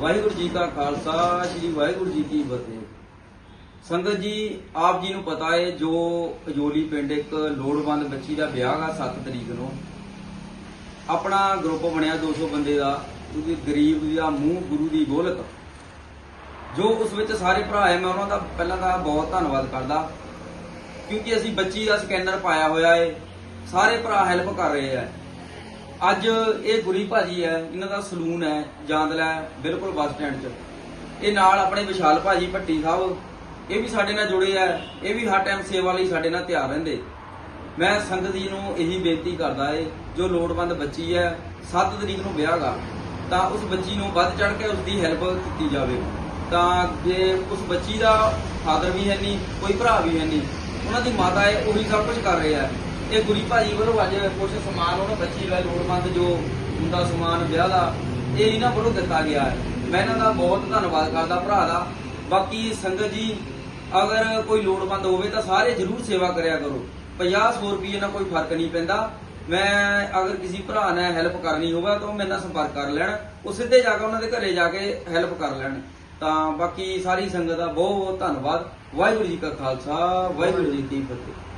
ਵਾਹਿਗੁਰੂ ਜੀ ਕਾ ਖਾਲਸਾ, ਸ੍ਰੀ ਵਾਹਿਗੁਰੂ ਜੀ ਕੀ ਫਤਿਹ। ਸੰਗਤ ਜੀ, ਆਪ ਜੀ ਨੂੰ ਪਤਾ ਹੈ ਜੋ ਅਜੋਲੀ ਪਿੰਡ ਇੱਕ ਲੋੜਵੰਦ ਬੱਚੀ ਦਾ ਵਿਆਹ ਆ 7 ਤਰੀਕ ਨੂੰ। ਆਪਣਾ ਗਰੁੱਪ ਬਣਿਆ 200 ਬੰਦੇ ਦਾ ਕਿਉਂਕਿ ਗਰੀਬ ਦਾ ਮੂੰਹ ਗੁਰੂ ਦੀ ਗੋਲਕ ਜੋ ਉਸ ਵਿੱਚ ਸਾਰੇ ਭਰਾ ਹੈ ਮੈਂ ਉਹਨਾਂ ਦਾ ਪਹਿਲਾਂ ਤਾਂ ਬਹੁਤ ਧੰਨਵਾਦ ਕਰਦਾ। ਕਿਉਂਕਿ ਅਸੀਂ ਬੱਚੀ ਦਾ ਸਕੈਨਰ ਪਾਇਆ ਹੋਇਆ ਹੈ ਸਾਰੇ ਭਰਾ ਹੈਲਪ ਕਰ ਰਹੇ ਆ। ਅੱਜ ਇਹ ਗੁਰੀ ਭਾਜੀ ਹੈ, ਇਹਨਾਂ ਦਾ ਸਲੂਨ ਹੈ, ਜਾਂਦਲਾ ਬਿਲਕੁਲ ਬੱਸ ਸਟੈਂਡ 'ਚ। ਇਹ ਨਾਲ ਆਪਣੇ ਵਿਸ਼ਾਲ ਭਾਜੀ ਭੱਟੀ ਸਾਹਿਬ, ਇਹ ਵੀ ਸਾਡੇ ਨਾਲ ਜੁੜੇ ਆ, ਇਹ ਵੀ ਹਰ ਟਾਈਮ ਸੇਵਾ ਲਈ ਸਾਡੇ ਨਾਲ ਤਿਆਰ ਰਹਿੰਦੇ। ਮੈਂ ਸੰਗਤ ਜੀ ਨੂੰ ਇਹੀ ਬੇਨਤੀ ਕਰਦਾ ਏ, ਜੋ ਲੋੜਵੰਦ ਬੱਚੀ ਹੈ 7 ਤਰੀਕ ਨੂੰ ਵਿਆਹ ਗਾ, ਤਾਂ ਉਸ ਬੱਚੀ ਨੂੰ ਵੱਧ ਚੜ ਕੇ ਉਸ ਦੀ ਹੈਲਪ ਕੀਤੀ ਜਾਵੇ। ਤਾਂ ਜੇ ਉਸ ਬੱਚੀ ਦਾ ਫਾਦਰ ਵੀ ਹੈ ਨਹੀਂ, ਕੋਈ ਭਰਾ ਵੀ ਹੈ ਨਹੀਂ, ਉਹਨਾਂ ਦੀ ਮਾਤਾ ਹੈ ਉਹੀ ਸਭ ਕੁਝ ਕਰ ਰਿਹਾ ਆ ਇਹ ਗੁਰੀ ਭਾਜੀ ਵੱਲੋਂ ਅੱਜ ਕੁਝ ਸਮਾਨ ਉਹਨਾਂ ਬੱਚੀ ਦਾ ਲੋੜਵੰਦ ਜੋ ਹੁੰਦਾ ਸਮਾਨ, ਵਿਆਹ ਦਾ, ਇਹ ਇਹਨਾਂ ਵੱਲੋਂ ਦਿੱਤਾ ਗਿਆ ਹੈ। ਮੈਂ ਇਹਨਾਂ ਦਾ ਬਹੁਤ ਧੰਨਵਾਦ ਕਰਦਾ ਭਰਾ ਦਾ। ਬਾਕੀ ਸੰਗਤ ਜੀ, ਅਗਰ ਕੋਈ ਲੋੜਵੰਦ ਹੋਵੇ ਤਾਂ ਸਾਰੇ ਜਰੂਰ ਸੇਵਾ ਕਰਿਆ ਕਰੋ। 50 100 ਰੁਪਏ ਨਾਲ ਕੋਈ ਫ਼ਰਕ ਨਹੀਂ ਪੈਂਦਾ। ਮੈਂ ਅਗਰ ਕਿਸੇ ਭਰਾ ਨੇ ਹੈਲਪ ਕਰਨੀ ਹੋਵੇ ਤਾਂ ਉਹ ਮੇਰੇ ਨਾਲ ਸੰਪਰਕ ਕਰ ਲੈਣ। ਉਹ ਸਿੱਧੇ ਜਾ ਕੇ ਉਹਨਾਂ ਦੇ ਘਰੇ ਜਾ ਕੇ ਹੈਲਪ ਕਰ ਲੈਣ। ਤਾਂ ਬਾਕੀ ਸਾਰੀ ਸੰਗਤ ਦਾ ਬਹੁਤ ਬਹੁਤ ਧੰਨਵਾਦ। ਵਾਹਿਗੁਰੂ ਜੀ ਕਾ ਖਾਲਸਾ, ਵਾਹਿਗੁਰੂ ਜੀ ਕੀ ਫਤਿਹ।